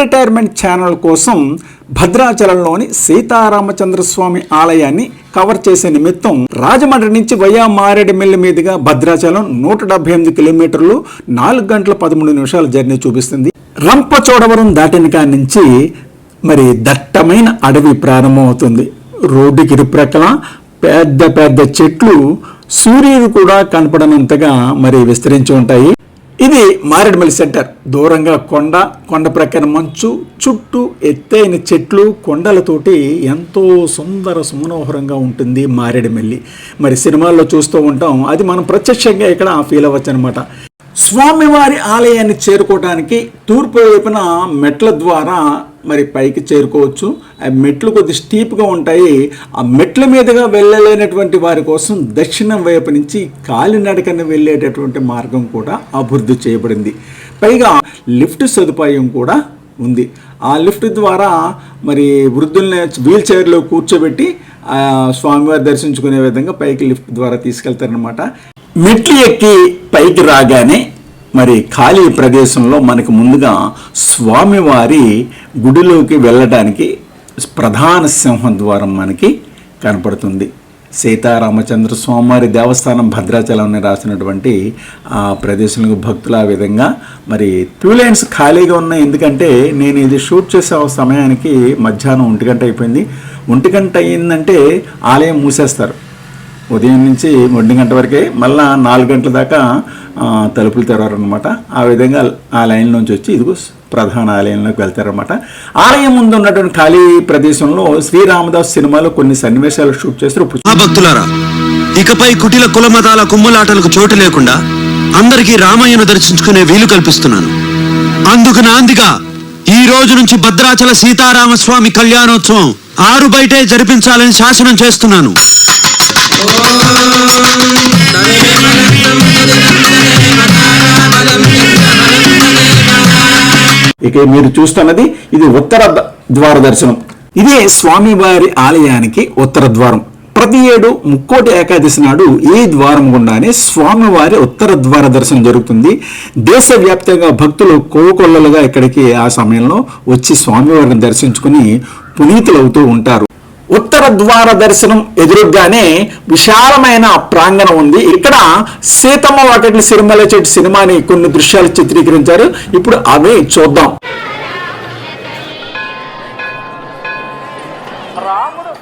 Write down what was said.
Retirement channel కోసం భద్రాచలంలోని సీతారామచంద్ర స్వామి ఆలయాన్ని cover చేసే నిమిత్తం రాజమండ్రి నుంచి వయా మారేడుమిల్లి మీదుగా భద్రాచలం నూట డెబ్బై ఎనిమిది కిలోమీటర్లు నాలుగు గంటల పదమూడు నిమిషాల జర్నీ చూపిస్తుంది. రంపచోడవరం దాటిన కాడి నుంచి మరి దట్టమైన అడవి ప్రారంభమవుతుంది. రోడ్డుకి ఇరుప్రక్కల పెద్ద పెద్ద చెట్లు సూర్యుడు కూడా కనపడనంతగా మరి విస్తరించి ఉంటాయి. ఇది మారేడుమల్లి సెంటర్. దూరంగా కొండ కొండ ప్రక్కన మంచు చుట్టూ ఎత్తైన చెట్లు కొండలతోటి ఎంతో సుందర సుమనోహరంగా ఉంటుంది మారేడుమల్లి. మరి సినిమాల్లో చూస్తూ ఉంటాం. అది మనం ప్రత్యక్షంగా ఇక్కడ ఫీల్ అవ్వచ్చు అనమాట స్వామివారి ఆలయాన్ని చేరుకోవడానికి తూర్పు వైపున మెట్ల ద్వారా మరి పైకి చేరుకోవచ్చు. ఆ మెట్లు కొద్ది స్టీప్గా ఉంటాయి. ఆ మెట్ల మీదుగా వెళ్ళలేనటువంటి వారి కోసం దక్షిణం వైపు నుంచి కాలినడకన వెళ్ళేటటువంటి మార్గం కూడా అభివృద్ధి చేయబడింది. పైగా లిఫ్ట్ సదుపాయం కూడా ఉంది. ఆ లిఫ్ట్ ద్వారా మరి వృద్ధుల్ని వీల్ చైర్లో కూర్చోబెట్టి స్వామివారి దర్శించుకునే విధంగా పైకి లిఫ్ట్ ద్వారా తీసుకెళ్తారనమాట మెట్లు ఎక్కి పైకి రాగానే మరి ఖాళీ ప్రదేశంలో మనకు ముందుగా స్వామివారి గుడిలోకి వెళ్ళడానికి ప్రధాన సింహద్వారం మనకి కనపడుతుంది. సీతారామచంద్ర స్వామివారి దేవస్థానం భద్రాచలం అని రాసినటువంటి ఆ ప్రదేశంలో భక్తులు ఆ విధంగా మరి టూ లైన్స్ ఖాళీగా ఉన్నాయి. ఎందుకంటే నేను ఇది షూట్ చేసే సమయానికి మధ్యాహ్నం ఒంటి గంట అయిపోయింది. ఒంటి గంట అయిందంటే ఆలయం మూసేస్తారు. ఉదయం నుంచి ఒంటి గంట వరకే మళ్ళా నాలుగు గంటల దాకా తలుపులు తెరవరనమాట ఆ విధంగా ఆ లైన్ నుంచి వచ్చి ఇదిగో ప్రధాన ఆలయంలోకి వెళ్తారనమాట ఆలయం ముందు ఉన్నటువంటి ఖాళీ ప్రదేశంలో శ్రీరామదాస్ సినిమాలో కొన్ని సన్నివేశాలు షూట్ చేస్తారు భక్తులారా ఇకపై కుటిల కులమతాల కుమ్ములాటలకు చోటు లేకుండా అందరికీ రామయ్యను దర్శించుకునే వీలు కల్పిస్తున్నాను. అందుకు నాందిగా ఈ రోజు నుంచి భద్రాచల సీతారామస్వామి కళ్యాణోత్సవం ఆరు బయటే జరిపించాలని శాసనం చేస్తున్నాను. ఇక మీరు చూస్తున్నది ఇది ఉత్తర ద్వార దర్శనం. ఇదే స్వామివారి ఆలయానికి ఉత్తర ద్వారం. ప్రతి ఏడు ముక్కోటి ఏకాదశి నాడు ఈ ద్వారం గుండానే స్వామివారి ఉత్తర ద్వార దర్శనం జరుగుతుంది. దేశవ్యాప్తంగా భక్తులు కోకొల్లలుగా ఇక్కడికి ఆ సమయంలో వచ్చి స్వామివారిని దర్శించుకుని పునీతులవుతూ ఉంటారు. ఉత్తర ద్వార దర్శనం ఎదురుగానే విశాలమైన ప్రాంగణం ఉంది. ఇక్కడ సీతమ్మ వాటిని సిరిమల చెట్టు సినిమాని కొన్ని దృశ్యాలు చిత్రీకరించారు. ఇప్పుడు అవి చూద్దాం. రాముడు